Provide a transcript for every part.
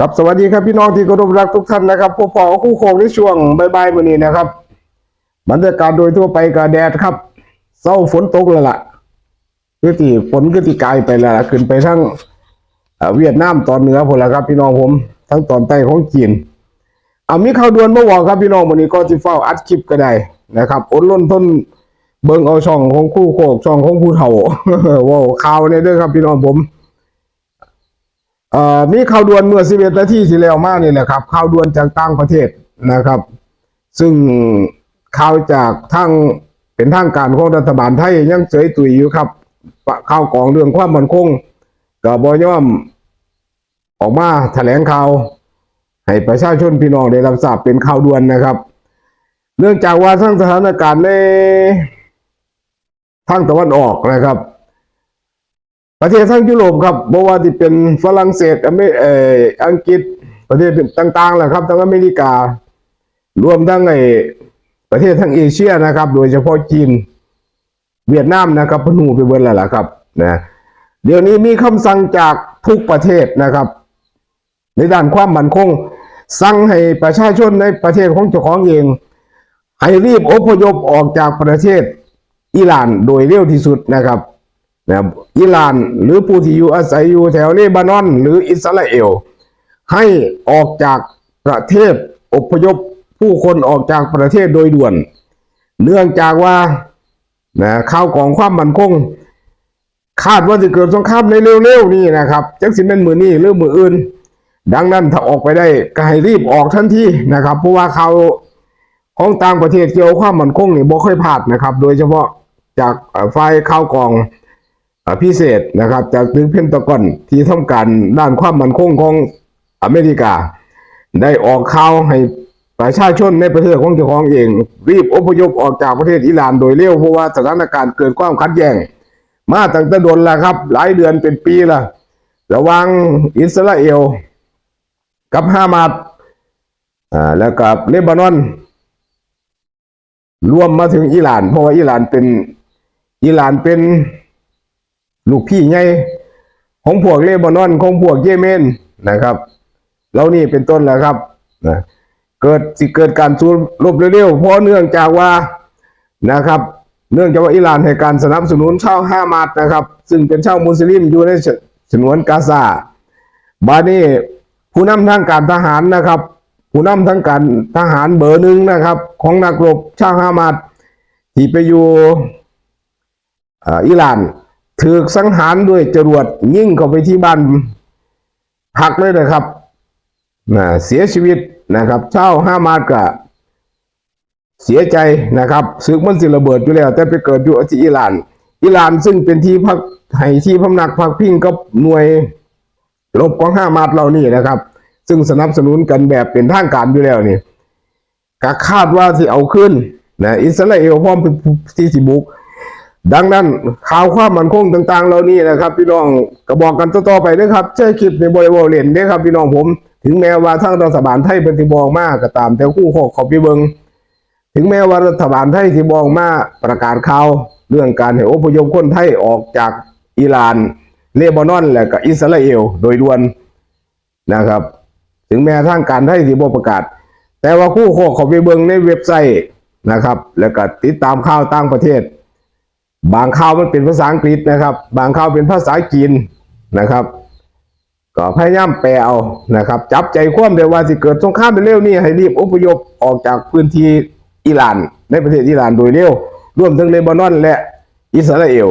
ครับสวัสดีครับพี่น้องที่เคารพรักทุกท่านนะครับพบปอคู่โคงในช่วงบ่ายๆวันนี้นะครับบรรยากาศโดยทั่วไปก็แดดครับเศร้าฝนตกแล้วล่ะคือที่ฝนก็ที่กลายไปแล้วล่ะขึ้นไปทั้งเวียดนามตอนเหนือพนละครับ พี่น้องผมทั้งตอนใต้ของจีนเอามีข่าวด่วนมาบอกครับพี่น้องวันนี้ก็จะเฝ้าอัดคลิปก็ได้นะครับอดล้นทนเบิ่งเอาช่องของคู่โคกช่องของผู้เฒ่าว้าวข่าวเนี่ยด้อครับพี่น้องผม มีข่าวด่วนเมื่อ11นาทีที่แล้วมานี่แหละครับข่าวด่วนจากต่างประเทศนะครับ ซึ่งข่าวจากทางเป็นทางการของรัฐบาลไทยยังเฉยตุยอยู่ครับข่าวกองเรื่องความมั่นคงกับบอยอมออกมาแถลงข่าวให้ประชาชนพี่น้องได้รับทราบเป็นข่าวด่วนนะครับ เนื่องจากว่าทั้งสถานการณ์ในทางตะวันออกนะครับ ประเทศทั้งยุโรปครับบ่ว่าที่เป็นฝรั่งเศสอเมเอออังกฤษประเทศต่างๆแหละครับทั้งอเมริกา รวมทั้งไอ้ประเทศทั้งเอเชียนะครับ โดยเฉพาะจีน เวียดนามนะครับพนูไปเบิดแล้วล่ะครับนะเดี๋ยวนี้มีคำสั่งจากทุกประเทศนะครับ ในด้านความมั่นคง สั่งให้ประชาชนในประเทศของเจ้าของเอง ให้รีบอพยพออกจากประเทศอิหร่านโดยเร็วที่สุดนะครับ นะอิหร่านหรือผู้ที่อยู่อาศัยอยู่แถวเลบานอน หรืออิสราเอล ให้ออกจากประเทศอพยพผู้คนออกจากประเทศโดยด่วน เนื่องจากว่านะข่าวของความมั่นคง คาดว่าจะเกิดสงครามในเร็วๆนี้นะครับจักสิเป็นมือนี้หรือมืออื่น ดังนั้นถ้าออกไปได้ก็ให้รีบออกทันทีนะครับเพราะว่าข่าวของต่างประเทศเกี่ยวความมั่นคงนี่บ่ค่อยพลาดนะครับ โดยเฉพาะจากเอ่อฝ่ายข่าวกอง พิเศษนะครับ จากตึกเพนตากอนที่ทำการด้านความมั่นคงของอเมริกา ได้ออกข่าวให้ประชาชนในประเทศของเจ้าของเอง รีบอพยพออกจากประเทศอิหร่านโดยเร็วเพราะว่าสถานการณ์เกิดความขัดแย้งมาตั้งแต่โดนแล้วครับ หลายเดือนเป็นปีละระหว่างอิสราเอล กับฮามาสอ่าแล้วกับเลบานอน รวมมาถึงอิหร่าน เพราะว่าอิหร่านเป็นอิหร่านเป็น ลูกพี่ใหญ่ของพวกเลบานอนของพวกเยเมนนะครับเหล่านี้เป็นต้นแล้วครับนะเกิดสิเกิดการสู้รบเร็วๆเพราะเนื่องจากว่านะครับ เนื่องจากว่าอิหร่านให้การสนับสนุนชาวฮามาสนะครับ ซึ่งเป็นชาวมุสลิมอยู่ในฉนวนกาซาบานี้ผู้นำทางการทหารนะครับ ผู้นำทางการทหารเบอร์หนึ่งนะครับ ของนักรบชาวฮามาสที่ไปอยู่ออิหร่าน ถูกสังหารด้วยจรวดยิงเข้าไปที่บ้านพักเลยนะครับนะเสียชีวิตนะครับเช่าวฮามาสก็เสียใจนะครับศึกมันสิระเบิดอยู่แล้ว แต่ไปเกิดอยู่ที่อิหร่าน อิหร่านซึ่งเป็นที่พักให้ที่พำนักพักพิงกับหน่วยรบของฮามาสเหล่านี้นะครับ ซึ่งสนับสนุนกันแบบเป็นทางการอยู่แล้วนี่ก็คาดว่าที่เอาขึ้นนะอิสราเอลพร้อมเป็นที่สิบุก ดังนั้นข่าวความมั่นคงต่างๆ เหล่านี้นะครับ พี่น้องก็บอกกันต่อๆไปนะครับใช้คลิปในบริบทเล่นเด้ครับ พี่น้องผม ถึงแม้ว่าทางรัฐบาลไทยเป็นที่บอกมากก็ตามแต่คู่ขอขอพี่เบิงถึงแม้ว่ารัฐบาลไทยที่บอกมาประกาศข่าวเรื่องการให้อพยพคนไทยออกจากอิหร่านเลบานอนและก็อิสราเอลโดยด่วนนะครับ ถึงแม้ทางการไทยที่บอกประกาศ แต่ว่าคู่ขอขอไปเบิงในเว็บไซต์นะครับ แล้วก็ติดตามข่าวต่างประเทศ บางข่าวมันเป็นภาษาอังกฤษนะครับ บางข่าวเป็นภาษาจีนนะครับ ก็พยายามแปลเอานะครับ จับใจความเดียวว่าสิเกิดสงครามเป็นเร็วนี่ให้รีบอพยพออกจากพื้นที่อิหร่านในประเทศอิหร่านโดยเร็วรวมทั้งเลบานอนและอิสราเอล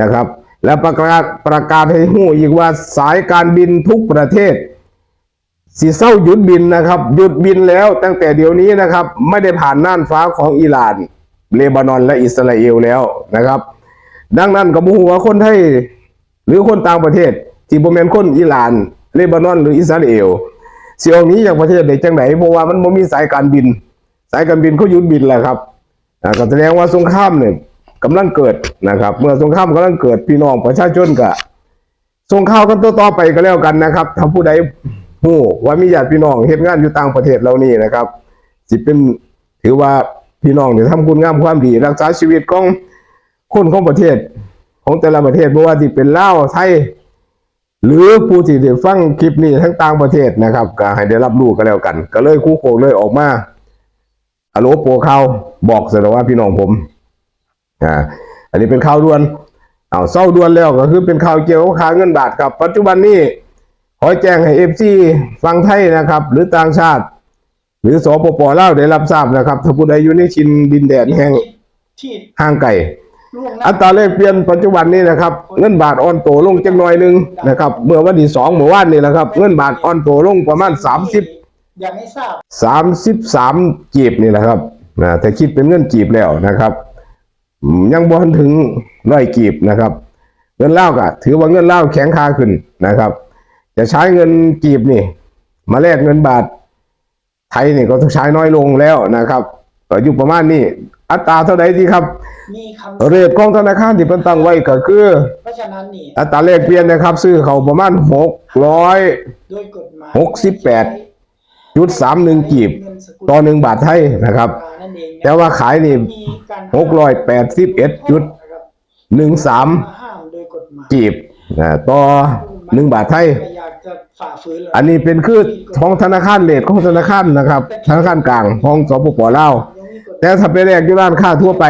นะครับ และประกาศประกาศให้หู้อีกว่าสายการบินทุกประเทศสีเศร้าหยุดบินนะครับ หยุดบินแล้วตั้งแต่เดี๋ยวนี้นะครับ ไม่ได้ผ่านน่านฟ้าของอิหร่าน เลบานอนและอิสราเอลแล้วนะครับ ดังนั้นก็บ่ฮู้ว่าคนไทยหรือคนต่างประเทศ ที่บ่แม่นคนอิหร่าน เลบานอนหรืออิสราเอลสิออกหนี้จากประเทศได้จังไดเพราะว่ามันบ่มีสายการบิน สายการบินเขาหยุดบินแล้วครับอ่าก็แสดงว่าสงครามเนี่ยกำลังเกิดนะครับ เมื่อสงครามกำลังเกิดพี่น้องประชาชนก็ส่งข่าวกันต่อๆไปก็แล้วกันนะครับถ้าผู้ใดหู้ว่ามีญาติพี่น้องเฮ็ดงานอยู่ต่างประเทศเหล่านี้นะครับสิเป็นถือว่า พี่น้องเนี่ยทำคุณงามความดี รักษาชีวิตของคนของประเทศ ของแต่ละประเทศบ่ว่าที่เป็นลาวไทยหรือผู้ที่ได้ฟังคลิปนี้ทั้งต่างประเทศนะครับก็ให้ได้รับรู้กันแล้วกัน ก็เลยคู่โคกเลยออกมาอโลโปรข่าวบอกเสนอว่าพี่น้องผมอ่าอันนี้เป็นข่าวด่วนเอาเศร้าด่วนแล้วก็คือเป็นข่าวเกี่ยวกับค่าเงินบาทครับ ปัจจุบันนี้ขอแจ้งให้เอฟซีฟังไทยนะครับ หรือต่างชาติ หรือสปปลาวได้รับทราบนะครับ ถ้าผู้ใดอยู่ในชินดินแดนแห่งที่ห่างไกลล่วงหน้าอัตราแลกเปลี่ยนปัจจุบันนี้นะครับ เงินบาทอ่อนตัวลงจังหน่อยหนึงนะครับ เมื่อวันที่สองเมื่อวานนี้แหละครับ เงินบาทอ่อนตัวลงประมาณ30อยากให้ทราบ33จีบนี่แหละครับนะแต่คิดเป็นเงินจีบแล้วนะครับอืมยังบ่ทันถึงร้อยกีบนะครับ เงินเล่าวก็ถือว่าเงินเล่าวแข็งค่าขึ้นนะครับ จะใช้เงินกีบนี่ มาแลกเงินบาท ไทยนี่ก็ต้องใช้น้อยลงแล้วนะครับก็อยู่ประมาณนี้อัตราเท่าไหร่ดีครับมีคำเรทของธนาคารที่เพิ่นตั้งไว้ก็คือ เพราะฉะนั้นนี่อัตราแลกเปลี่ยนนะครับ ซื้อเขาประมาณหกร้อยโดยกฎหมายหกสิบแปดจุดสามหนึ่งกีบ ต่อหนึ่งบาทไทยนะครับ นั่นเองนะแต่ว่าขายนี่มีการหกร้อยแปดสิบเอ็ดจุดหนึ่งสามห้ามโดยกฎหมาย กีบนะต่อ หนึ่งบาทไทยใครอยากจะฝ่าฝืนเหรอันนี้เป็นคือของธนาคารเลทของธนาคารนะครับ ธนาคารกลางของสปปลาวยังมีกฎแต่ถ้าไปแลกที่ร้านค้าทั่วไป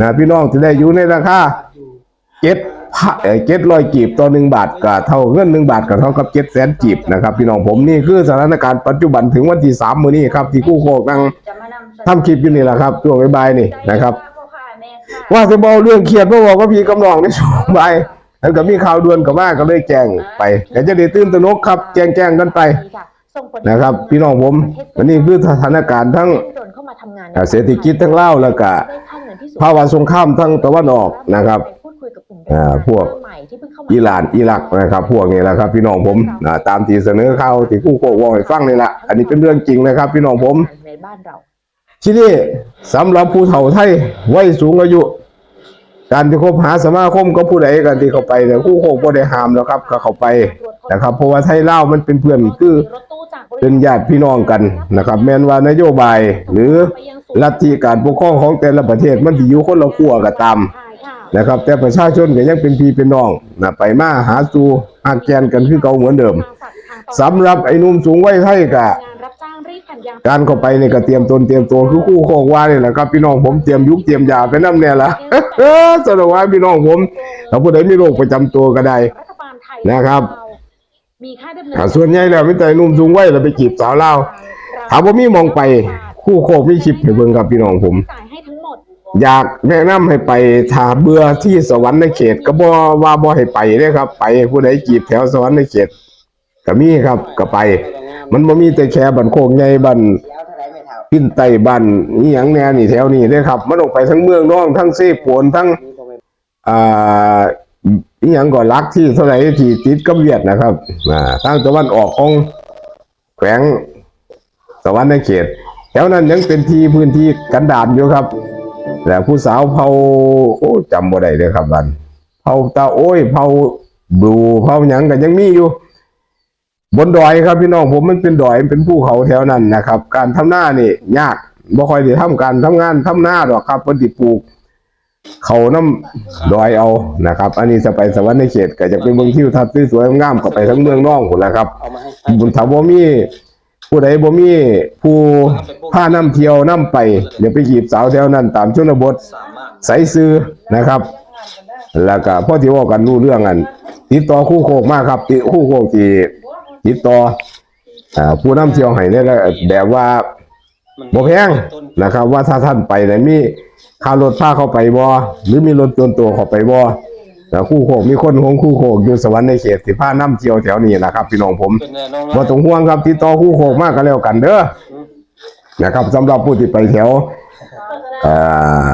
นะพี่น้องจะได้อยู่ในราคาอยู่เจ็ดเจ็ดร้อยกีบต่อหนึ่งบาทก็เท่าเงินหนึ่งบาทก็เท่ากับเจ็ดแสนกีบนะครับ พี่น้องผมนี่คือสถานการณ์ปัจจุบันถึงวันที่สามมื้อนี้ครับที่กู้โคกนั่งจะมานำเสนอทำคลิปอยู่นี่แหละครับช่วงบ่ายๆนี่นะครับพ่อค่ะแม่ค่ะว่าจะบอกเรื่องเครียดมาบอกว่าพี่กำลองในช่วงบ่าย แล้วก็มีข่าวด่วนกับว่าก็เลยแจ้งไปก็จะได้ตื่นตระหนกครับ แจ้งแจ้งๆกันไปส่งผลนะครับ พี่น้องผมวันนี้คือสถานการณ์ทั้งโดนเข้ามาทำงานอ่าเศรษฐกิจทั้งเล่าวแล้วก็ได้ค่าเงินที่สูงภาวะสงครามทั้งตะวันออกนะครับไปพูดคุยกับกลุ่มอ่าพวกใหม่ที่เพิ่งเข้ามาอิหร่านอิรักนะครับ พวกนี้แหละครับ พี่น้องผมอ่าตามที่เสนอข่าวที่กู้โคกว่าให้ฟังนี่แหละอันนี้เป็นเรื่องจริงนะครับ พี่น้องผมในบ้านเราที่นี่สำหรับผู้เฒ่าไทยวัยสูงอายุ การที่คบหาสมาคมกับผู้ใดกันที่เข้าไปเนี่ยคู่โคกบ่ได้ห้ามแล้วครับก็เข้าไปนะครับ เพราะว่าไทยเล่ามันเป็นเพื่อนคือเป็นญาติพี่น้องกันนะครับ แม้นว่านโยบาย หรือลัทธิการปกครองของแต่ละประเทศมันที่อยู่คนละขั้วก็ตามนะครับ แต่ประชาชนก็ยังเป็นพี่เป็นน้องนะไปมาหาสู่หักแกนกันคือเก่าเหมือนเดิมสำหรับไอ้นุ่มสูงวัยไทยก็งานรันยางการเข้าไปนี่ก็เตรียมตนเตรียมตัวคือคู่โคกว่านี่แหละครับพี่น้องผมเตรียมยุกเตรียมยาไปน้ำเนี่ยละ สรุปว่าพี่น้องผมถ้าผู้ใดมีโรคประจำตัวก็ได้ รัฐบาลไทยนะครับ มีค่าดำเนินอ่าส่วนใหญ่แล้วไม่แต่หนุ่มสูงวัยเราไปจีบสาวลาวถามว่ามีมองไป คู่โคกมีคลิปให้เบิ่งครับพี่น้องผม จ่ายให้ทั้งหมด อยากแนะนำให้ไปถ้าเบื่อที่สวรรค์ในเขต ก็บ่ว่าบ่ให้ไปเด้ครับ ไปผู้ใดจีบแถวสวรรค์ในเขตก็มีครับก็ไป มันบ่มีแต่แค่บันโคกใหญ่บัน ปิ้นไตบันนี่ยังแน่นี่แถวนี้เด้ครับมันออกไปทั้งเมืองน้องทั้งเซโปนทั้งอ่าอีหยังก็รักที่เท่าไหร่ที่ติดกับเวียดนะครับอ่าทางตะวันออกของแขวงสวรรค์ในเขต แถวนั้นยังเป็นที่พื้นที่กันดารอยู่ครับแล้วผู้สาวเผาโอ้จำบ่ได้เลยครับบันเผาตาโอ้ยเผาบลูเผาหยังกันยังมีอยู่ บนดอยครับพี่น้องผมมันเป็นดอยมันเป็นภูเขาแถวนั้นนะครับ การทำหน้านี่ยากบ่ค่อยได้ทำการทำงานทำหน้าดอกครับเพิ่นสิปลูก เขาน้ำดอยเอานะครับ อันนี้จะไปสวรรค์ในเขตก็จะเป็นเมืองที่ทัศน์สวยงามก็ไปทั้งเมืองน้องพุ่นแหละครับบุญถาวมีผู้ใดบ่มีผู้พาน้ำเที่ยวน้ำไปอย่าไปจีบสาวแถวนั้น ตามชนบทใส่ซื้อนะครับ แล้วก็พ่อที่ว่ากันรู้เรื่องกันติดต่อคู่โคกมากครับติคู่โคกที่ ติดต่ออ่าผู้นำเที่ยวให้เนี่ยก็แบบว่าบ่แพงนะครับ ว่าถ้าท่านไปเนี่ยมีค่ารถพาเข้าไปบ่หรือมีรถจนตัวเข้าไปบ่แต่คู่โคกมีคนของคู่โคกอยู่สวรรค์ในเขตที่พานํเที่ยวแถวนี้นะครับพี่น้องผมเป็นแน่นอนบ่ต้องห่วงครับติดต่อคู่โคกมากก็แล้วกันเด้อนะครับสำหรับผู้ที่ไปแถวเอ่อ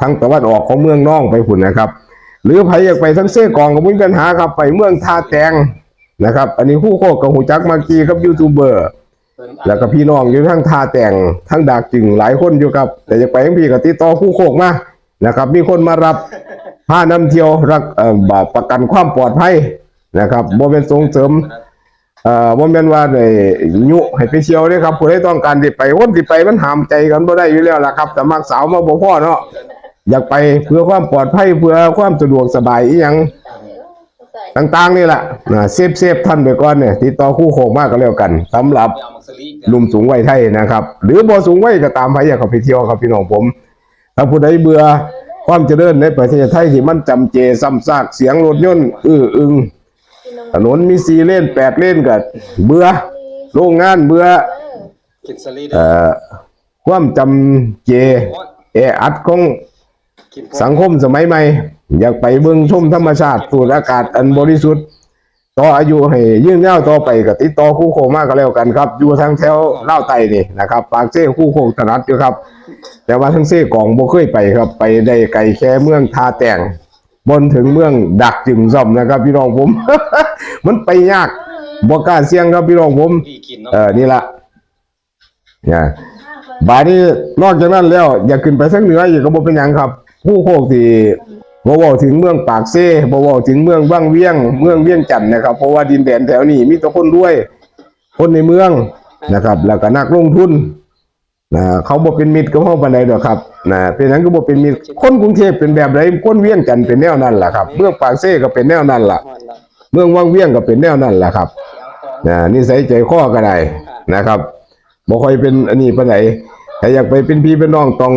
ทางตะวันออกของเมืองน้องไปพุ่นนะครับ หรือใครอยากไปทั้งเส้กองก็บ่มีปัญหาครับ ไปเมืองท่าแตง นะครับ อันนี้คู่โคกกับหูจักมากกี้ครับยูทูบเบอร์ แล้วก็พี่น้องอยู่ทั้งทาแต่งทั้งดากจึงหลายคนอยู่ครับ แต่อยากไปทั้งพี่ก็ติดต่อคู่โคกมานะครับ มีคนมารับพานำเที่ยวรักเอ่อประกันความปลอดภัยนะครับบ่เป็นส่งเสริมเอ่อบ่แม่นว่าได้ยุให้ไปเที่ยวเด้ครับผู้ใดต้องการสิไปคนสิไปมันห้ามใจกันบ่ได้อยู่แล้วล่ะครับแต่มักสาวมาบ่พอเนาะอยากไปเพื่อความปลอดภัยเพื่อความสะดวกสบายอีหยัง ต่างๆนี่แหละนะเซฟเซฟท่านไปก่อนเนี่ยติดต่อคู่โคงมากก็แล้วกันสำหรับเอามาสลีกหนุ่มสูงวัยไทยนะครับ หรือบ่สูงวัยก็ตามไปอยากเข้าไปเที่ยวครับพี่น้องผมถ้าผู้ใดเบื่อความเจริญในประเทศไทยที่มันจำเจซ้ำซากเสียงรถยนต์อื้ออึงถนนมีสีเลนแปดเลนก็เบื่อโรงงานเบื่อกินสลีกเอ่อความจำเจแออัดของกินสังคมสมัยใหม่ อยากไปเบิ่งชมธรรมชาติสูดอากาศอันบริสุทธิ์ต่ออายุให้ยืนยาวต่อไปก็ติดต่อคู่โคงมากก็แล้วกันครับ อยู่ทางแถวเล่าวไตนี่นะครับปากเจ้คู่โคงถนัดอยู่ครับ แต่ว่าทั้งเซ่กองบ่เคยไปครับ ไปได้ไกลแค่เมืองทาแต่ง บนถึงเมืองดักจึงซ่อมนะครับ พี่น้องผม มันไปยากบ่กล้าเสี่ยงครับพี่น้องผมดีกินเนาะเออนี่ละเนี่ยบาดนี้นอกจากนั้นแล้ว อย่าขึ้นไปทางเหนืออีกก็บ่เป็นหยังครับ ผู้โคกที่ บ่เว้าถึงเมืองปากเซ่บ่เว้าถึงเมืองบ้างเวียง เมืองเวียงจันทน์นะครับ เพราะว่าดินแดนแถวนี้มีแต่คนรวย คนในเมืองนะครับ แล้วก็นักลงทุนนะเขาบ่เป็นมิตรกับเฮาปานใดดอกครับนะเป็นหยังก็บ่เป็นมิตรคนกรุงเทพเป็นแบบใดคนเวียงจันทน์เป็นแนวนั้นล่ะครับ เมืองปากเซ่ก็เป็นแนวนั้นล่ะฮอนแล้วเมืองวังเวียงก็เป็นแนวนั้นแหละครับเอาตอนนะนิสัยใจคอก็ได้นะครับบ่ค่อยเป็นอันนี้ปานไหนถ้าอยากไปเป็นพี่เป็นน้องต้อง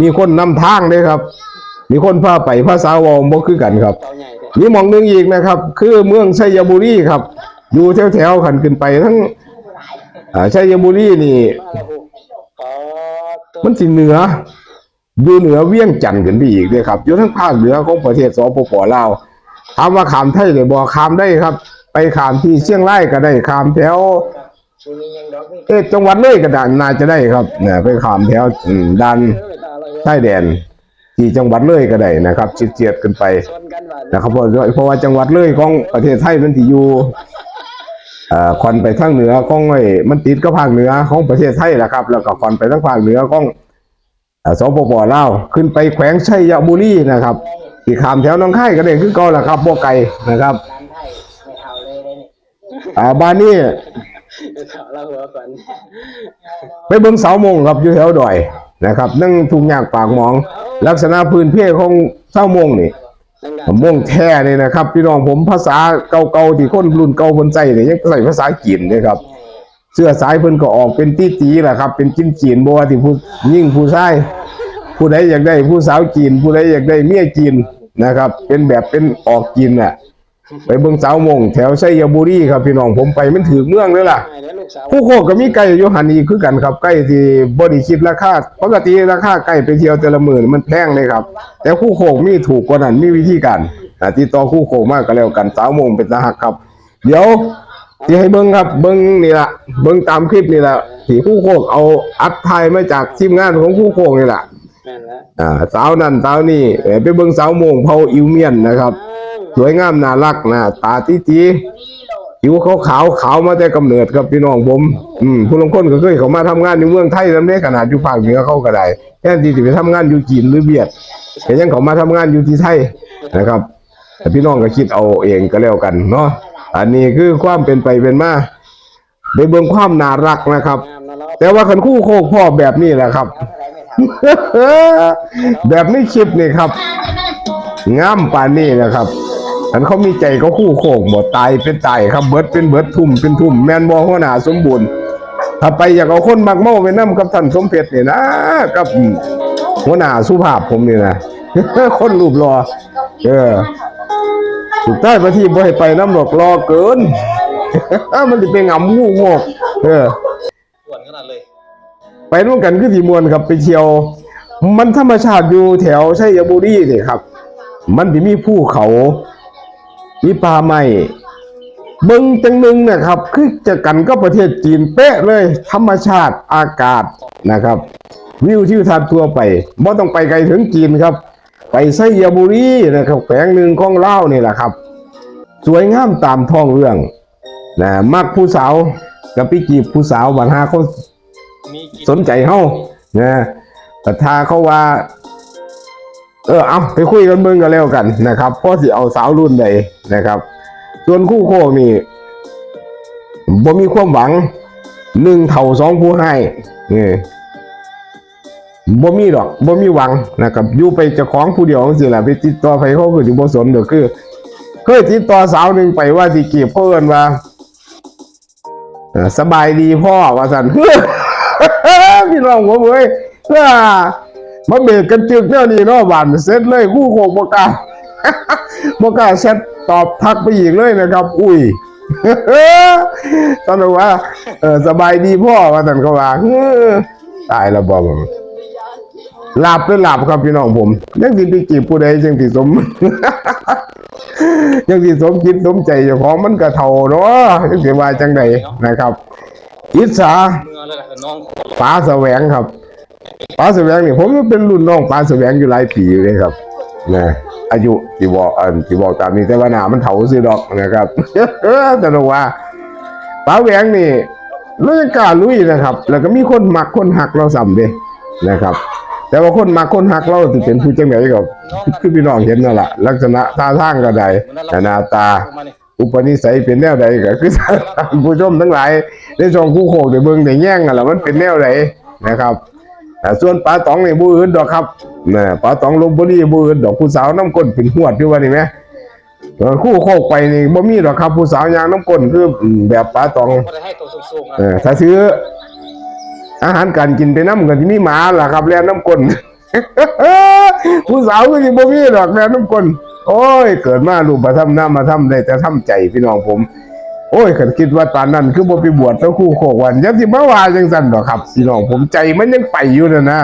มีคนนำทางเด้ครับ มีคนพาไปภาษาเวอบ่คือกันครับเตาใหญ่เด้มีหมองหนึงอีกนะครับ คือเมืองชัยบุรีครับ อยู่แถวๆขันขึ้นไปทั้งอ่าชัยบุรีนี่มาแล้วบุอ๋อตัวมันสิเหนือ อยู่เหนือเวียงจันทน์ขึ้นไปอีกเด้ครับ อยู่ทั้งภาคเหนือของประเทศสปปลาวถามว่าขามไทยได้บ่ขามได้ครับ ไปขามที่เชียงรายก็ได้ขามแถวชูนี่ยังดอกนี่เอ๊ะจังหวัดเลยก็ได้น่าจะได้ครับเนี่ยไปขามแถวอืมดันเออตาเราใต้แดน ที่จังหวัดเลยก็ได้นะครับเจียดๆกันไปชนกันว่านะครับเพราะเพราะว่าจังหวัดเลยของประเทศไทยมันที่อยู่เอ่อคอนไปทางเหนือของไอ้มันติดกับภาคเหนือของประเทศไทยแหละครับ แล้วก็คอนไปทางภาคเหนือของเอ่อสปปลาวขึ้นไปแขวงชัยบุรีนะครับที่ขามแถวหน้องค่ายก็ได้คือเก่าแหละครับบ่ไกลนะครับร้านไทยไม่เท่าเลยได้นี่อ่าบ้านนี้ไม่เท่าเราหัวก่อนไปเบิ่งเสาโมงครับอยู่แถวดอย นะครับนั่งทุ่งยางปากมอง ลักษณะพื้นเพของเสามงนี่ดังนั้นโมงแท้นี่นะครับพี่น้องผมภาษาเก่าๆที่คนรุ่นเก่าเพิ่นใช้นี่ยยังใส่ภาษาจีนเด้ครับเสื้อสายเพิ่นก็ออกเป็นตี้ตีแหละครับ เป็นจีนจีนบ่ว่าที่ผู้ยิ่งผู้ชายผู้ใดอยากได้ผู้สาวจีน ผู้ใดอยากได้เมียจีนนะครับ เป็นแบบเป็นออกจีนน่ะ ไปเบิ่งเสาโมงแถวชัยบุรีครับพี่น้องผมไปมันถือเมืองเลยล่ะใช่แล้วลูกสาวผู้โคกก็มีไก่อยู่หันอีกคือกันครับไก่ที่บริคิดราคาปกติราคาไก่ไปเที่ยวแต่ละหมื่นมันแพงเลยครับ แต่คู่โคกมีถูกกว่านั้นมีวิธีการอ่าติดต่อคู่โคกมากก็แล้วกันสาวโมงเป็นตาหักครับ เดี๋ยวที่ให้เบิ้งครับเบิ้งนี่ละเบิ้งตามคลิปนี่ละที่คู่โคกเอาอัดไทยมาจากทีมงานของคู่โคกนี่แหละแม่นแล้ว อ่าสาวนั่นสาวนี่เอ่อไปเบิ้งสาวโมงเผาอิวเมียนนะครับ สวยงามน่ารักนะตาตีตีผิวขาวขาวๆขาวมาแต่กำเนิดครับพี่น้องผมอืมผู้ลางคนก็เคยเขามาทำงานในเมืองไทยแล้วเนี่ยขนาดอยู่ภาคเหนือเขาก็ได้แค่ที่จะไปทำงานอยู่จีนหรือเวียดแต่ยังเขามาทำงานอยู่ที่ไทยนะครับแต่พี่น้องก็คิดเอาเองก็แล้วกันเนาะอันนี้คือความเป็นไปเป็นมาในเบื้องความน่ารักนะครับงามนะเราแต่ว่าคันคู่โคกพ่อแบบนี้แหละครับ แบบไม่คลิปนี่ครับงามปานนี่นะครับอันเขามีใจเขาคู่โคกบ่ตายเป็นตายครับเบิดเป็นเบิดทุ่มเป็นทุ่มแมนบ่หัวหนาสมบูรณ์ถ้าไปอยากเอาคนมักเมาไปนํกับท่านสมเพชรเนี่ยนะกับหัวหน้าสุภาพผมนี่นะคนรูปรอ เออสุดท้ายประทีบ่ให้ไปน้ำหรอกรอเกินมันจะเป็นงำงูโงกเอออ้ ไปร่วมกันคือสีมวนครับไปเที่ยว มันธรรมชาติอยู่แถวชัยบุรีนี่ครับ มันจะมีภูเขามีป่าไม้เบิงจังหนึ่งนะครับคือจะกันก็ประเทศจีนเป๊ะเลย ธรรมชาติอากาศนะครับ วิวทิวทัศน์ทั่วไปบ่ต้องไปไกลถึงจีนครับ ไปชัยบุรีนะครับแขวงหนึ่งของเล่านี่แหละครับ สวยงามตามท้องเรื่องนะมักผู้สาวกับพี่จีบผู้สาวบันหาเขา สนใจเฮานะแต่ถ้าเขาว่า เออเอาไปคุยกันเบิ่งกันแล้วกันนะครับเพราะสิเอาสาวรุ่นใดนะครับ ส่วนคู่โคกนี่บ่มีความหวังหนึ่งเท่าสองผู้ให้นี่บ่มีดอกบ่มีหวังนะครับอยู่ไปจ้าของผู้เดียวจังซี่ล่ะไปติดต่อไปเขาก็สิบ่สนดอกคือเคยติดต่อสาวหนึ่งไปว่าสิกีบเพื่อนว่าสบายดีพ่อว่าสัน พี่น้องผมเอ้ยเพื่อมาเบรกกันจึกเนี่ยนี่เนาะบานเสร็จเลยคู่โคบกาบกาแชทตอบทักไปอีกเลยนะครับ อุ้ยตอนนั้นว่าเออสบายดีพ่อว่าสันก็ว่าตายแล้วบอกผมหลับหรือหลับครับพี่น้องผมยังสิไปจีบผู้ใดยังสิสมยังสิสมคิดสมใจเจ้าของมันก็เทาเนาะยังสิว่าจังใดนะครับ อิสาเมื่อแล้วน้องป๋าแสวงครับป๋าแสวงนี่ผมก็เป็นรุ่นน้องป๋าแสวงอยู่หลายปีอยู่เลยครับนะอายุที่บอกอันที่บอกตามนี้แต่ว่าหนามันเถาซื้อดอกนะครับแต่ต้องว่าป๋าแหวงนี่รู้จักกล้าลุยนะครับ แล้วก็มีคนมักคนหักเราซ้ำเด้นะครับ แต่ว่าคนมักคนหักเราสิเป็นผู้จังไหนก็คือพี่น้องเห็นนั่นแหละลักษณะท่าทางก็ได้หน้าตา อุปนิสัยเป็นแนวใดก็คือท่านผู้ชมทั้งหลายในช่องคู่โคกได้เบิ่งได้แย่งกันล่ะมันเป็นแนวใดนะครับอ่าส่วนปลาตองนี่บ่อื่นดอกครับนะปลาตองลมบุรีบ่อื่นดอกผู้สาวน้ำก้นเป็นหวดอยู่ว่านี่แหมเออคู่โคกไปนี่บ่มีดอกครับผู้สาวยางน้ำก้นคืออืมแบบปลาตองก็ได้ให้ตัวสูงๆนะเออถ้าซื้อ อาหารการกินไปน้ำกันที่มีหมาล่ะครับแล่นน้ำก้นผู้สาวก็สิบ่มีดอกแล่นน้ำก้น โอ้ย เกิดมาลูกมาทำหน้ามาทำได้แต่ทำใจพี่น้องผม โอ้ยขันคิดว่าตอนนั้นคือบ่ไปบวชเจ้าคู่โคกวันยังสิมาว่าจังสั่นดอครับ พี่น้องผมใจมันยังไปอยู่นะนะ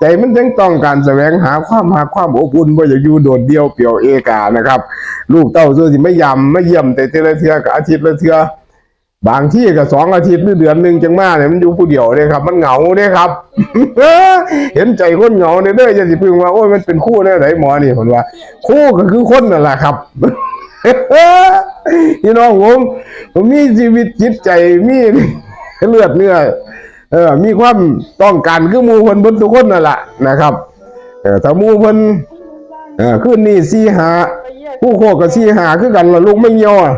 ใจมันยังต้องการแสวงหาความหาความอบอุ่นบ่อยากอยู่โดดเดี่ยวเปลี่ยวเอกานะครับ ลูกเต้าซื่อสิไม่ยำไม่เยี่ยมแต่เทอลเทือกับอาทิตย์ละเทือ บางที่ก็สองอาทิตย์หรือเดือนหนึ่งจังมาเนี่ยมันอยู่ผู้เดียวเนี่ยครับ มันเหงาเนี่ยครับ เห็นใจคนเหงาเนี่ยเด้ออย่าสิพึ่งว่าโอ้ยมันเป็นคู่เนี่ยไหนหมอนี่ผมว่า คู่ก็คือคนนั่นแหละครับพี่น้องผมผมมีชีวิตจิตใจมีเลือดเนื้อเออ มีความต้องการคือมูเพิ่นเบิ่ทุกคนนั่นแหละนะครับเออถ้ามูเพิ่นเออคืนนี้สี่หา ผู้โคกกับสี่หาคือกันละลูกไม่เหี่ยวอะ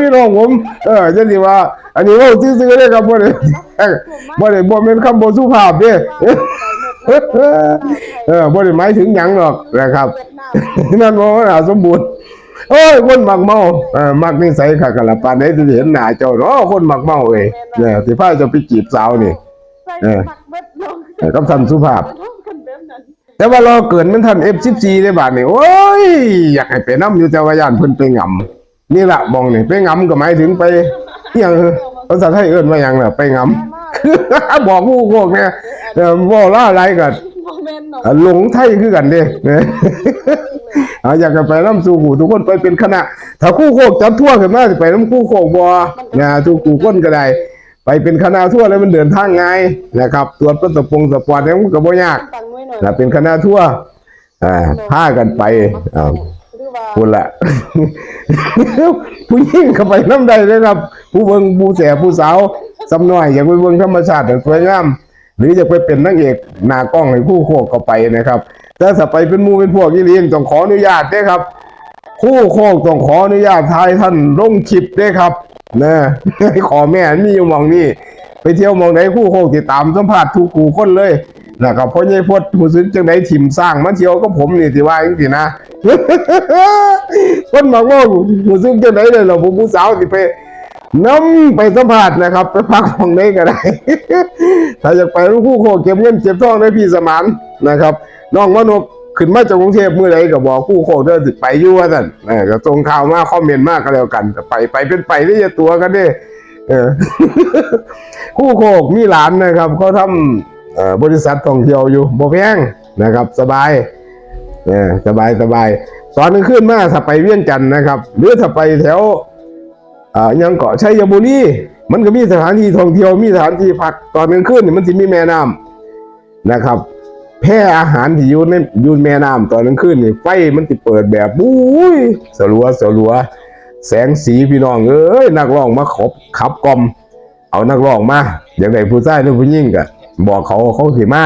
พี่น้องผมเออจังสิว่า อันนี้เว่าซื่อๆเลยครับบ่ได้บ่ได้บ่แม่นคำบ่สุภาพเด้เออบ่ได้หมายถึงหยังหรอกนะครับนั่นบ่ว่าสมบูรณ์โอ้ยคนมักเมาเออมักนิสัยคักกันละปานใดสิเห็นหน้าเจ้าเนาะคนมักเมาเอ้ยเนี่ยสิพาเจะไปจีบสาวนี่เออเออกับท่านสุภาพ แต่ว่าเราเกิดมันท่าน F14 ได้บาดนี่โอ้ย อยากให้ไปนำอยู่แต่ว่าย่านเพิ่นไปงำนี่ล่ะมองนี่ไปงำก็หมายถึงไปอิหยังภาษาไทยเอิ้นว่าหยังน่ะไปงำบอกผู้พวกเนี่ยเออบ่ล่าอะไรกันโมเมนต์เนาะอะหลงไทยคือกันเด้เอาอยากจะไปน้ำสู่หูทุกคนไปเป็นคณะ ถ้าคู่โคกจับทั่วขึ้นมาสิไปน้ำคู่โคกบ่นะทุกคู่คนก็ได้ ไปเป็นคณะทั่วแล้วมันเดินทางง่ายนะครับ ตรวจประสบปงสปอร์ตเนี่ยมันก็บ่ยากตังไว้หน่อยนะเป็นคณะทั่วอ่าพากันไปอ่าหรือว่าคุณละผู้หญิงเข้าไปน้ำใดเลยครับ ผู้เบิ่งผู้แสบผู้สาวสำน้อยอยากไปเบิ่งธรรมชาติสวยงามหรืออยากไปเป็นนางเอกหน้ากล้องให้คู่โคกก็ไปนะครับแต่ถ้าไปเป็นหมู่เป็นพวกอีหลีนต้องขออนุญาตเด้ครับ คู่โคกต้องขออนุญาตทายท่านลงคลิปด้วยครับนะขอแม่นี่อยู่มองนี่ไปเที่ยวมองไหนคู่โคกติดตามสัมภาษณ์ทุกคู่คนเลยนะครับเพราะยายพดผู้ซึ้งจังไดถิ่มสร้างมาเที่ยวก็ผมนี่สิว่าจังสินะคนบอกว่าผู้ซึ้งจังไดเลยเหรอผมผู้สาวสิไปน้ำไปสัมภาษณ์นะครับ ไปพักห้องไหนก็ได้ ถ้าอยากไปคู่โคกเก็บเงินเก็บทองได้พี่สมานนะครับน้องมนุษย์ ขึ้นมาจากกรุงเทพเมื่อไรก็บอกคู่โคกเดินสิไปอยู่ว่าสั่นเออก็ส่งข่าวมาคอมเมนต์มากก็แล้วกันแต่ไปไปเป็นไปได้จะตัวกันเด้เออคู่โคกมีหลานนะครับเขาทำบริษัทท่องเที่ยวอยู่บ่แพงนะครับ สบายเออสบายสบายตอนกลางคืนมาถ้าไปเวียงจันทน์นะครับ หรือถ้าไปแถวอ่ายังเกาะชัยบุรีมันก็มีสถานที่ท่องเที่ยวมีสถานที่พักตอนกลางคืนมันสิมีแม่น้ำนะครับ แพร่อาหารที่อยู่ในอยู่ในแม่น้ำตอนกลางคืนนี่ไฟมันติเปิดแบบบุ้ยสลัวสลัว แสงสีพี่น้องเอ้ยนักร้องมาขบขับกลมเอานักร้องมาอย่างไรผู้ชายหรือผู้หญิงก็บอกเขาเขาสิมา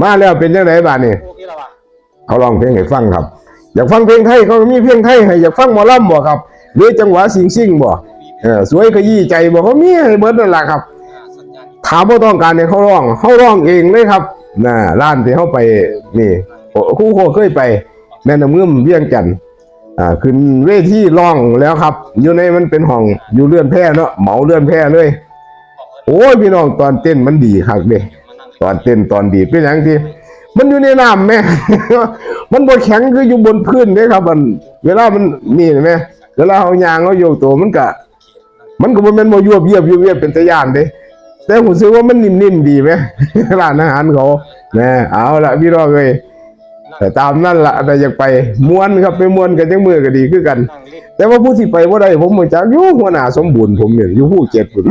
มาแล้วเป็นยังไงบ้านี่คู่ที่เขาร้องเพลงให้ฟังครับ อยากฟังเพลงไทยเขาก็มีเพลงไทยให้อยากฟังหมอลำบ่ครับหรือจังหวะสิงซิ่งบ่เออสวยขยี้ใจบ่เขามีให้เบิดนั่นแหละครับ ถามว่าต้องการให้เขาร้องเขาร้องเองเลยครับ น่ะร้านที่เข้าไปนี่คู่โคเคยไป แม่น้ำเงื่อมเวียงจันอ่าขึ้นเวทีร้องแล้วครับ อยู่ในมันเป็นห้องอยู่เลื่อนแพร่เนาะเหมาเลื่อนแพร่เลย โอ้ยพี่น้องตอนเต้นมันดีคักเด้ตอนเต้นตอนดีเป็นอย่างที่มันอยู่ในน้ำแม่ มันบนแข็งคืออยู่บนพื้นเด้ครับ มัน เวลามันนี่นไหมเวลาเอายางเอาโยกตัวมันก็มันก็บ่แม่นบ่ยวบเยียบยวเยียบเป็นตะยานเด้ แต่ผมซื้อว่ามันนิ่มๆดีไหมร้านอาหารเขาแน่เอาละพี่น้องเอ้ยแต่ตามนั่นละแต่อยากไปม้วนครับไปม้วนกันจังมือก็ดีคือกันกันแต่ว่าผู้ที่ไปว่าได้ผมเหมือนจักยู่หัวหน้าสมบูรณ์ผมเนี่ยอยู่ผู้เจ็ดพุ่น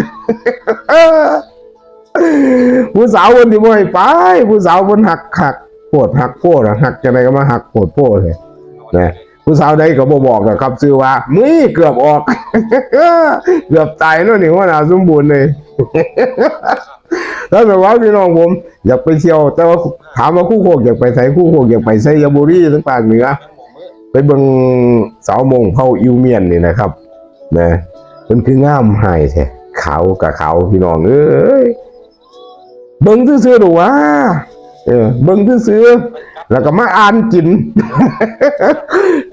ผู้สาวคนที่บ่ให้ไป ผู้สาวคนหักหักโพดหักโพดหักจะไหนก็มาหักโพดโพดเลยนะ ผู้สาวใดก็บ่บอกนะครับชื่อว่ามึยเกือบออก เกือบตายแล้วนี่หัวหนาสมบูรณ์เลยแล้วแต่ว่าพี่น้องผมอยากไปเที่ยว แต่ว่าถามว่าคู่โคกอยากไปไสคู่โคกอยากไปไสยบุรีทั้งภาคเหนือไปเบิ่งสาวมงเผาอิวเมียนนี่นะครับนะมันคืองามหายแท้ขาวกับขาวพี่น้องเอ้ยเบิ่งซื่อๆดูว่าเออเบิ่งซื่อๆ แล้วก็มาอ่านกิน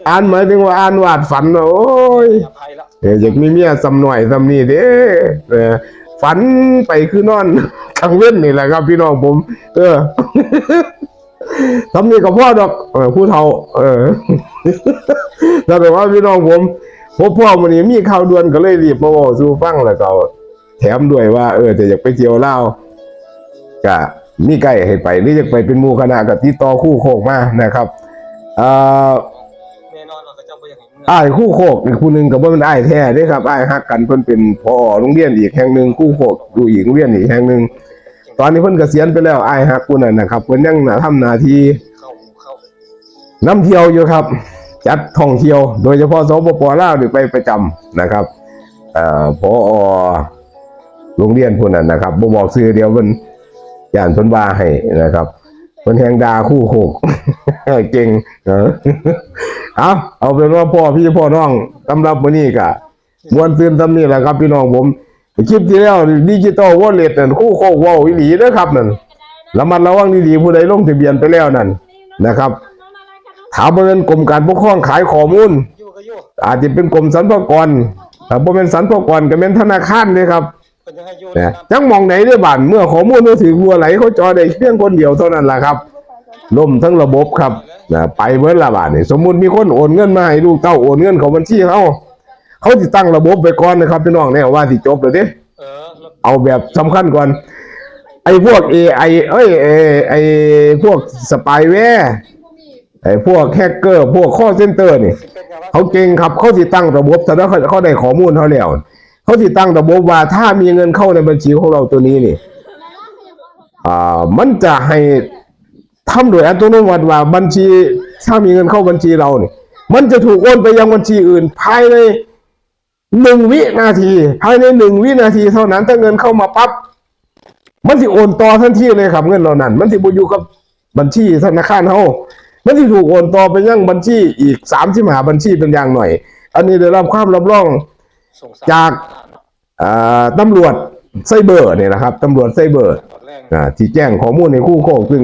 อ่านหมายถึงว่าอ่านวาดฝันว่าโอ้ยอภัยละเอออยากมีเมียสำหน่อยสำนี่เด้เออฝันไปคือนอนกลางเว้นนี่แหละครับพี่น้องผม เออทำนี่กับพ่อดอกเออผู้เฒ่า เออแล้วแต่ว่าพี่น้องผมพบพ่อมันนี้มีข่าวด่วนก็เลยรีบมาบอกสู่ฟังแล้วก็แถมด้วยว่า เออจะอยากไปเที่ยวเล่าวก็ มีใกล้ให้ไปหรืออยากไปเป็นหมู่คณะกับที่ต่อคู่โคกมานะครับอ่อแน่นอนเราก็จะไปอย่างนี้อ้ายคู่โคกอีกคู่หนึ่งกับว่ามันอ้ายแท้เด้ครับอ้ายฮักกันเพิ่นเป็นพอโรงเรียนอีกแห่งหนึ่งคู่โคกอยู่อีกโรงเรียนอีกแห่งหนึ่งตอนนี้เพิ่นเกษียณไปแล้วอ้ายฮักผู้นั้นนะครับเพิ่นยังทำหน้าที่เข้าเข้านำเที่ยวอยู่ครับ จัดท่องเที่ยว โดยเฉพาะสปปลาวนี่ไปประจำนะครับเอ่อพอโรงเรียนผู้นั้นนะครับบ่บอกชื่อเดียวเพิ่น ย่านเพิ่นว่าให้นะครับเพิ่นแฮงดาคู่โคกเก่งเออเอาเอาเป็นว่าพ่อพี่พ่อน้องสำหรับมื้อนี้ก็มวนตื่นซำนี้แหละครับ พี่น้องผมคลิปที่แล้วดิจิตอลวอลเล็ตนั่นคู่โคกว้าอีหลีเด้อครับนั่นระมัดระวังดีๆผู้ใดลงทะเบียนไปแล้วนั่นนะครับ ถามเป็นกรมการปกครองขายข้อมูลอาจจะเป็นกรมสรรพากรถ้าบ่เป็นสรรพากรก็เป็นธนาคารเลยครับ นยังไงอยู่นะนะจังมองไหนได้บ้านเมื่อข้อมูลมือถือวัวไหลเขาจอได้เพียงคนเดียวเท่านั้นแหละครับล่มทั้งระบบครับนะไปเบิดละบาทนี่สมมุติมีคนโอนเงินมาให้ลูกเต้าโอนเงินเขาบัญชีเขาเขาสิตั้งระบบไปก่อนนะครับพี่น้องเนี่ยว่าสิจบเลยเด้เออแล้วเอาแบบสำคัญก่อน ไอ้พวก AI เอ้ยไอ้ไอ้พวกสปายแวร์ไอ้พวกแฮกเกอร์ พวกข้อเซ็นเตอร์นี่สิเป็นไงวะเขาเก่งครับเขาสิตั้งระบบถ้าเขาเขาได้ข้อมูลเขาแล้ว เขาสิดตั้งระบบว่าถ้ามีเงินเข้าในบัญชีของเราตัวนี้นี่อ่ามันจะให้ทำโดยอัตโนมัติว่าบัญชี ถ้ามีเงินเข้าบัญชีเราเนี่ยมันจะถูกโอนไปยังบัญชีอื่น ภายในหนึ่งวินาที ภายในหนึ่งวินาทีเท่านั้น ถ้าเงินเข้ามาปั๊บมันสิโอนต่อทันทีเลยครับ เงินเหล่านั้น มันสิบอยู่กับบัญชีธนาคารเฮามันสิถูกโอนต่อไปยังบัญชีอีกสามสิบหาบัญชีเป็นอย่างหน่อย อันนี้ได้รับความรับรอง จากอ่าตำรวจไซเบอร์เนี่ยนะครับตำรวจไซเบอร์ตอนแรกอ่าที่แจ้งข้อมูลในคู่โคกซึ่ง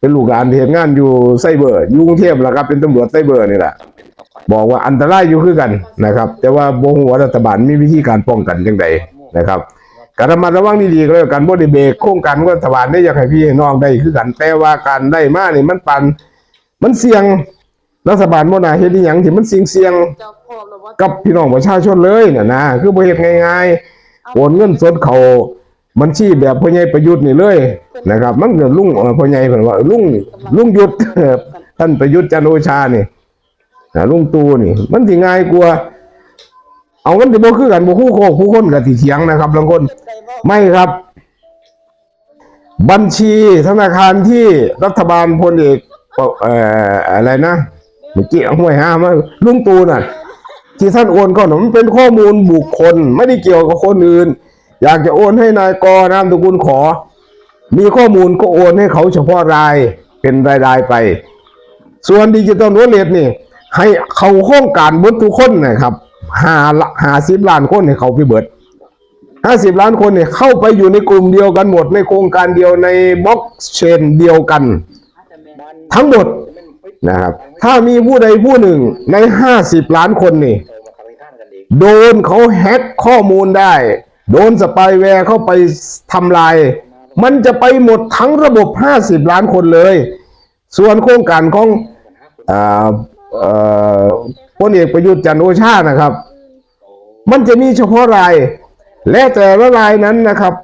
เป็นลูกหลานที่เห็นงานอยู่ไซเบอร์อยู่กรุงเทพแหละครับเป็นตำรวจไซเบอร์นี่แหละจำเป็นต่อไปบอกว่าอันตรายอยู่คือกันนะครับ แต่ว่าบงหัวารัฐบาลมีวิธีการป้องกันจังใดนะครับการระมัดระวังดีๆก็แล้วกันบ่ได้เบรกโครงการของรัฐบาลได้อยากให้พี่ให้น้องได้คือกันแต่ว่าการได้มานี่มันปันมันเสี่ยง รัฐบาลบ่น่าเฮ็ดอีหยังที่มันเสี่ยงๆกับพี่น้องประชาชนเลยน่ะนะคือบ่เฮ็ดง่ายๆโอนเงินสดเข้าบัญชีแบบพ่อใหญ่ประยุทธ์นี่เลยนะครับ มันก็ลุงเอ่อพ่อใหญ่เพิ่นว่าลุงลุงหยุดท่านประยุทธ์จันทร์โอชานี่นะลุงตู่นี่ มันสิง่ายกว่าเอามันสิบ่คือกันบ่คู่โคกผู้คนก็สิเถียงนะครับบางคนไม่ครับ บัญชีธนาคารที่รัฐบาลพลเอกเอ่ออะไรนะ เมื่อกี้ห้วยห้ามาลุงตูน่ะ ที่ท่านโอนเข้าน่ะมันเป็นข้อมูลบุคคล ไม่ได้เกี่ยวกับคนอื่น อยากจะโอนให้นายกนามตระกูลขอ มีข้อมูลก็โอนให้เขาเฉพาะรายเป็นรายๆไป ส่วนดิจิตอลวอลเล็ตนี่ ให้เขาโครงการบิดทุกคนนะครับหาหาสิบล้านคนให้เขาไปเบิดห้าสิบล้านคนเนี่ยเข้าไปอยู่ในกลุ่มเดียวกันหมดในโครงการเดียวในบล็อกเชนเดียวกัน ทั้งหมด นะครับ ถ้ามีผู้ใดผู้หนึ่งในห้าสิบล้านคนนี่ โดนเขาแฮ็กข้อมูลได้ โดนสปายแวร์เข้าไปทำลาย มันจะไปหมดทั้งระบบ50ล้านคนเลย ส่วนโครงการของพลเอกประยุทธ์จันโอชานะครับ มันจะมีเฉพาะราย และแต่ละรายนั้นนะครับ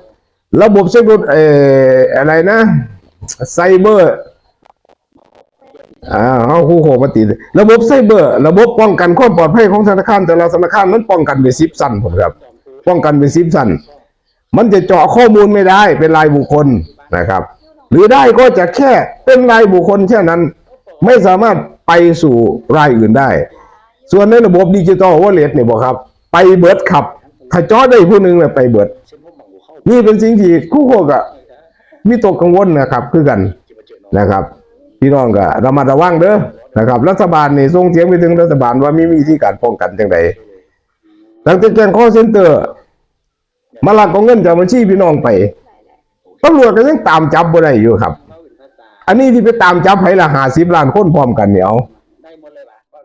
ระบบเช็คเอ่ออะไรนะไซเบอร์ อ่าเอาคู่โคมาติดระบบไซเบอร์ระบบป้องกันความปลอดภัยของธนาคาร แต่ละธนาคารมันป้องกันเป็นสิบสั้นผมครับ ป้องกันเป็นสิบสั้นมันจะเจาะข้อมูลไม่ได้เป็นรายบุคคลนะครับ หรือได้ก็จะแค่เป็นรายบุคคลแค่นั้น ไม่สามารถไปสู่รายอื่นได้ ส่วนในระบบดิจิตอลวอลเล็ตเนี่ยบอกครับ ไปเบิร์ดขับถ้าจาะได้ผู้หนึ่งเลยไปเบิร์ดนี่เป็นสิ่งที่คู่โคกะมีตกกังวลนะครับ คือกันนะครับ พี่น้องก็ระมัดระวังเด้อนะครับ รัฐบาลนี่ส่งเสียงไปถึงรัฐบาลว่ามีวิธีการป้องกันจังไดหลังจากแจ้งข้อเซ็นเตอร์มาลักเอาเงินจากบัญชีพี่น้องไปตำรวจก็ยังตามจับบ่ได้อยู่ครับ อันนี้ที่ไปตามจับให้ละหาสิบล้านคนพร้อมกันเนี่ยเอา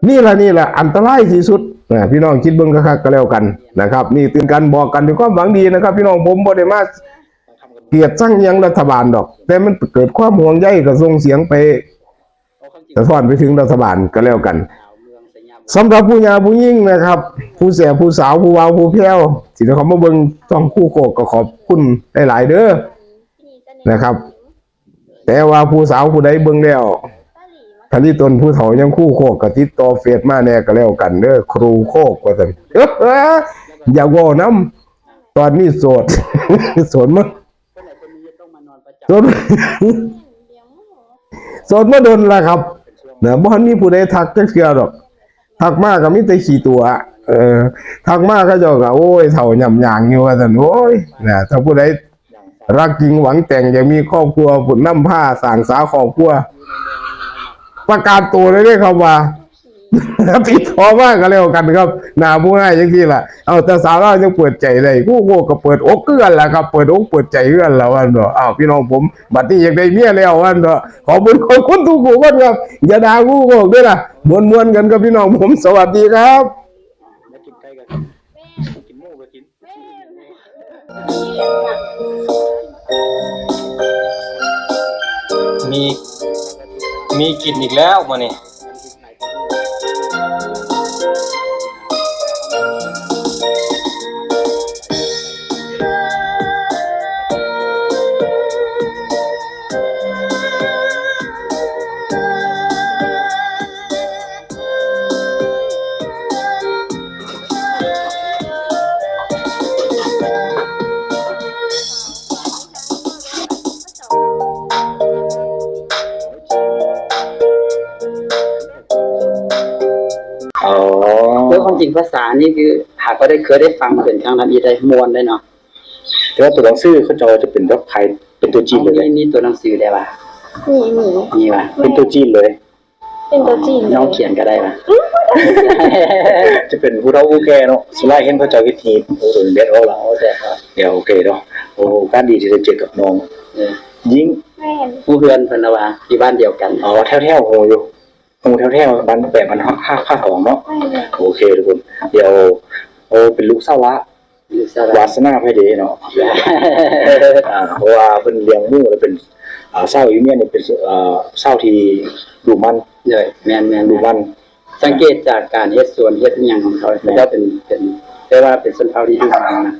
นี่ละนี่ละอันตรายที่สุดนะพี่น้องคิดเบิ่งคักก็แล้วกันนะครับ นี่เตือนกันบอกกันด้วยความหวังดีนะครับ พี่น้องผมบ่ได้มา เกลียดสั่งยังรัฐบาลดอก แต่มันเกิดความห่วงใยก็ส่งเสียงไปสะท้อนไปถึงรัฐบาลก็แล้วกันสำหรับผู้ยาผู้ยิ่งนะครับ ผู้เสียผู้สาวผู้วาวผู้แพ้วที่เขามาเบิ่งต้องคู่โกกก็ขอบคุณหลายๆเด้อนะครับ แต่ว่าผู้สาวผู้ใดเบิ่งแล้วทันที่ตนผู้เฒ่ายังคู่โคกก็ติดต่อเฟซมาแน่ก็แล้วกันเด้อครูโคกว่าซั่นอย่าเว้านํตอนนี้โสดโสดมั้ โสดโสดมาโดนละครับนะบ่ทันมีผู้ใดทักจักเทื่อดอก ทักมากก็มีแต่ขี้ตัว เออ ทักมากก็เจ้าก็โอ้ยเฒ่าย่ำยางอยู่ว่าซั่นโอ้ยนะถ้าผู้ใดรักจริงหวังแต่งอยากมีครอบครัวผุดน้ำผ้าสร้างสาครอบครัว ประกาศตัวเลยเด้ครับว่า ติดต่อมากก็แล้วกันครับหน้าผู้ให้จังซี่ล่ะเอาแต่สาวเรายังเปิดใจได้ผู้โกก็เปิดอกเกือนล่ะครับ เปิดอกเปิดใจเกือนแล้ววันเนาะอ้าวพี่น้องผมบัดนี้ยากได้เมียแล้ววันเนาะขอบุญขอบคุณทุกคนครับอย่าด่าผู้โกด้วยล่ะมวนๆกันกับพี่น้องผมสวัสดีครับกินไก่กันกินหมูไปกินมีมีกินอีกแล้วมาเนี่ย อ๋อแล้วความจริงภาษานี่คือ หากก็ได้เคยได้ฟังมาเป็นครั้งนั้นอีได้มวนได้เนาะแต่ว่าตัวหนังสือเขาจะจะเป็นแบบไทยเป็นตัวจีนเลยนี่นี่ตัวหนังสือได้ป่ะมีมีมีป่ะเป็นตัวจีนเลย เป็นตัวจีนน้องเขียนก็ได้ป่ะจะเป็นผู้เฒ่าผู้แก่เนาะสุดท้ายเห็นเขาเจ้าวิธีโอ้โหเด็ดเอาละโอ้แต่ก็เดี๋ยวโอเคเนาะโอ้การดีที่จะเจอกับน้องเออยิ่งแม่นผู้เพื่อนเพิ่นน่ะว่าที่บ้านเดียวกันอ๋อแถวแถวๆโหอยู่ โหแถวแถวๆบ้านแปดบ้านห้าห้าห้าสองเนาะแม่นโอเคทุกคนเดี๋ยวโอ้เป็นลูกเศร้าวะอยู่สวาระสนาไพเดเนาะอ่าเพราะว่าเป็นเลี้ยงหมู่แล้วเป็นอ่าเศร้าอยู่เนี่ยเนี่ยเป็นอ่าเศร้าที่ดูมันเลยแม่นแม่นดูมัน สังเกตจากการเฮ็ดสวนเฮ็ดอิหยังของเขาเขาจะเป็นเป็นเรียกว่าเป็นชนเผ่าที่ดูมันนะ